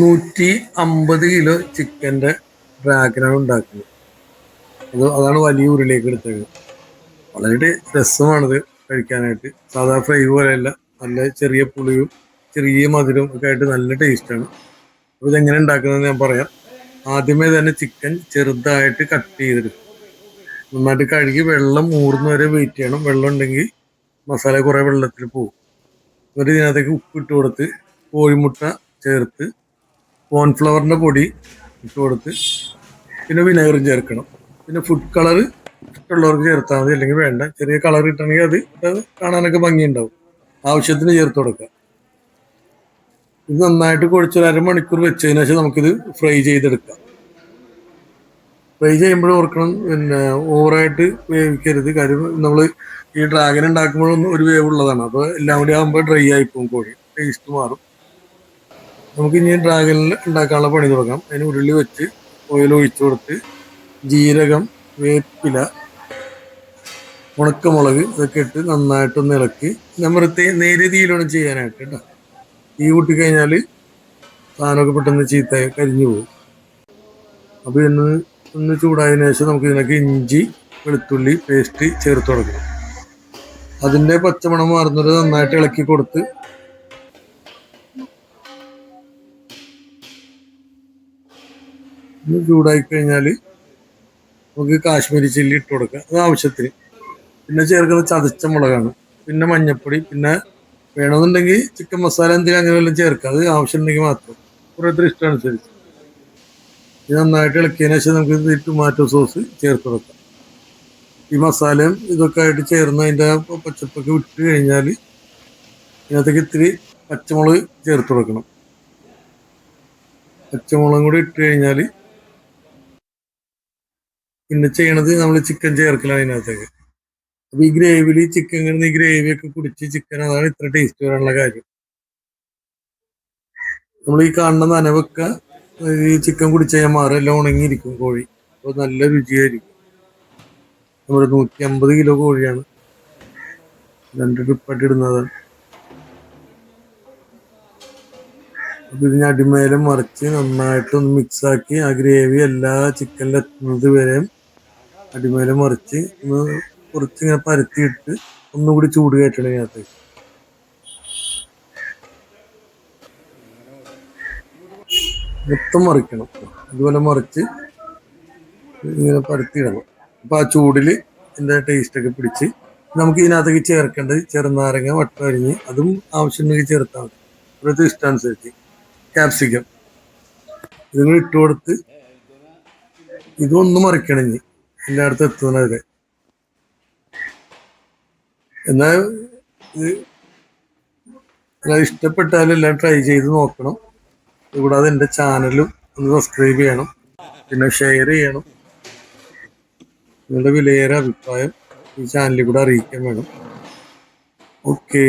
നൂറ്റി അമ്പത് കിലോ ചിക്കന്റെ ഡ്രാഗനാണ് ഉണ്ടാക്കുന്നത്. അത് അതാണ് വലിയ ഉരുളിലേക്ക് എടുത്തത്. വളരെ രസമാണിത് കഴിക്കാനായിട്ട്. സാധാ ഫ്രൈ പോലെയല്ല. നല്ല ചെറിയ പുളിയും ചെറിയ മധുരവും ഒക്കെ ആയിട്ട് നല്ല ടേസ്റ്റാണ് അപ്പോൾ ഇതെങ്ങനെ ഉണ്ടാക്കുന്നതെന്ന് ഞാൻ പറയാം. ആദ്യമേ തന്നെ ചിക്കൻ ചെറുതായിട്ട് കട്ട് ചെയ്തെടുക്കും. നന്നായിട്ട് കഴുകി വെള്ളം ഊർന്ന് വരെ വെയിറ്റ് ചെയ്യണം. വെള്ളം ഉണ്ടെങ്കിൽ മസാല കുറേ വെള്ളത്തിൽ പോകും. എന്നിട്ട് ഇതിനകത്തേക്ക് ഉപ്പിട്ട് കൊടുത്ത് കോഴിമുട്ട ചേർത്ത് കോൺഫ്ലവറിന്റെ പൊടി ഇട്ട് കൊടുത്ത് പിന്നെ വിനേഗറും ചേർക്കണം. പിന്നെ ഫുഡ് കളർ ഇഷ്ടമുള്ളവർക്ക് ചേർത്താൽ മതി. അല്ലെങ്കിൽ വേണ്ട. ചെറിയ കളർ ഇട്ടണമെങ്കിൽ അത് കാണാനൊക്കെ ഭംഗിയുണ്ടാവും. ആവശ്യത്തിന് ചേർത്ത് കൊടുക്കുക ഇത് നന്നായിട്ട് കുഴച്ചൊരു അരമണിക്കൂർ വെച്ചതിന് ശേഷം നമുക്കിത് ഫ്രൈ ചെയ്തെടുക്കാം. ഫ്രൈ ചെയ്യുമ്പോൾ ഓർക്കണം പിന്നെ ഓവറായിട്ട് വേവിക്കരുത്. കാര്യം നമ്മൾ ഈ ഡ്രാഗൻ ഉണ്ടാക്കുമ്പോഴൊന്നും ഒരു വേവ് ഉള്ളതാണ് അപ്പോൾ എല്ലാം കൂടി ആകുമ്പോൾ ഡ്രൈ ആയി പോകും കോഴി. ടേസ്റ്റ് മാറും. നമുക്ക് ഇനി ഡ്രാഗനിൽ ഉണ്ടാക്കാനുള്ള പണി തുടങ്ങാം. അതിന് ഉരുളി വെച്ച് ഓയിൽ ഒഴിച്ചു കൊടുത്ത് ജീരകം വേപ്പില ഉണക്കമുളക് ഇതൊക്കെ ഇട്ട് നന്നായിട്ടൊന്ന് ഇളക്കി നമ്മൾ നേരിയ തീയിലാണ് ചെയ്യാനായിട്ട് കേട്ടോ. തീ കൂട്ടി കഴിഞ്ഞാൽ സാധനമൊക്കെ പെട്ടെന്ന് ചീത്ത കരിഞ്ഞു പോകും. അപ്പോൾ ഇന്ന് ഒന്ന് ചൂടായതിനു ശേഷം നമുക്ക് ഇതിനൊക്കെ ഇഞ്ചി വെളുത്തുള്ളി പേസ്റ്റ് ചേർത്ത് കൊടുക്കണം. അതിന്റെ പച്ചമണം മാറുന്നത് നന്നായിട്ട് ഇളക്കി കൊടുത്ത് ഒന്ന് ചൂടായി കഴിഞ്ഞാൽ നമുക്ക് കാശ്മീരി ചില്ലി ഇട്ട് കൊടുക്കാം. അത് ആവശ്യത്തിന്. പിന്നെ ചേർക്കുന്ന ചതച്ച മുളകാണ്. പിന്നെ മഞ്ഞപ്പൊടി പിന്നെ വേണമെന്നുണ്ടെങ്കിൽ ചിക്കൻ മസാല എന്തെങ്കിലും അങ്ങനെ വല്ലതും ചേർക്കാം. അത് ആവശ്യമുണ്ടെങ്കിൽ മാത്രം. ഓരോരുത്തർ ഇഷ്ടം അനുസരിച്ച്. ഇത് നന്നായിട്ട് ഇളക്കിയതിന് ശേഷം നമുക്ക് ടൊമാറ്റോ സോസ് ചേർത്ത് കൊടുക്കാം. ഈ മസാലയും ഇതൊക്കെ ആയിട്ട് ചേർന്ന് അതിന്റെ പച്ചപ്പൊക്കെ വിട്ട് കഴിഞ്ഞാൽ ഇതിനകത്തേക്ക് ഇത്തിരി പച്ചമുളക് ചേർത്ത് കൊടുക്കണം. പച്ചമുളകും കൂടി ഇട്ട് കഴിഞ്ഞാൽ പിന്നെ ചെയ്യണത് നമ്മൾ ചിക്കൻ ചേർക്കലാണ് അതിനകത്തേക്ക്. അപ്പൊ ഈ ഗ്രേവിയിൽ ചിക്കൻ കിടന്ന് ഈ ഗ്രേവി ഒക്കെ കുടിച്ച് ചിക്കൻ അതാണ് ഇത്ര ടേസ്റ്റ് വരാനുള്ള കാര്യം. നമ്മൾ ഈ കാണുന്ന നനവൊക്കെ ഈ ചിക്കൻ കുടിച്ച് കഴിഞ്ഞാൽ മാറും എല്ലാം ഉണങ്ങിയിരിക്കും കോഴി. അപ്പോൾ നല്ല രുചിയായിരിക്കും. നമ്മുടെ നൂറ്റി അമ്പത് കിലോ കോഴിയാണ്. രണ്ട് ട്രിപ്പായിട്ട് ഇടുന്നതാണ് അപ്പൊ ഇതിന് അടിമേലെ മറിച്ച് നന്നായിട്ടൊന്ന് മിക്സാക്കി ആ ഗ്രേവി എല്ലാ ചിക്കനിലെത്തുന്നത് വരെയും അടിമേലെ മറിച്ച് ഒന്ന് കുറച്ച് ഇങ്ങനെ പരത്തിയിട്ട് ഒന്നുകൂടി ചൂട് കയറ്റണം ഇതിനകത്തേക്ക് മൊത്തം മറിക്കണം. അതുപോലെ മറിച്ച് ഇങ്ങനെ പരത്തിയിടണം. അപ്പൊ ആ എന്റെ ടേസ്റ്റ് ഒക്കെ പിടിച്ച് നമുക്ക് ഇതിനകത്തേക്ക് ചേർക്കേണ്ടത് ചെറുനാരങ്ങ വട്ടം അരിഞ്ഞ് അതും ആവശ്യമുണ്ടെങ്കിൽ ചേർത്താൽ മതി. ഇവിടുത്തെ ഇഷ്ടാനുസരിച്ച്. ക്യാപ്സിക്കം ഇതും ഇട്ട് കൊടുത്ത് ഇതൊന്നും മറിക്കണം ഇനി. എന്റെ അടുത്ത് എത്തുന്നത് എന്നാൽ ഇത് നിങ്ങൾ ഇഷ്ടപ്പെട്ടാലും എല്ലാം ട്രൈ ചെയ്ത് നോക്കണം. കൂടാതെ എന്റെ ചാനലും ഒന്ന് സബ്സ്ക്രൈബ് ചെയ്യണം. പിന്നെ ഷെയർ ചെയ്യണം. നിങ്ങളുടെ വിലയേറെ അഭിപ്രായം ഈ ചാനലിൽ കൂടെ അറിയിക്കാൻ വേണം. ഓക്കേ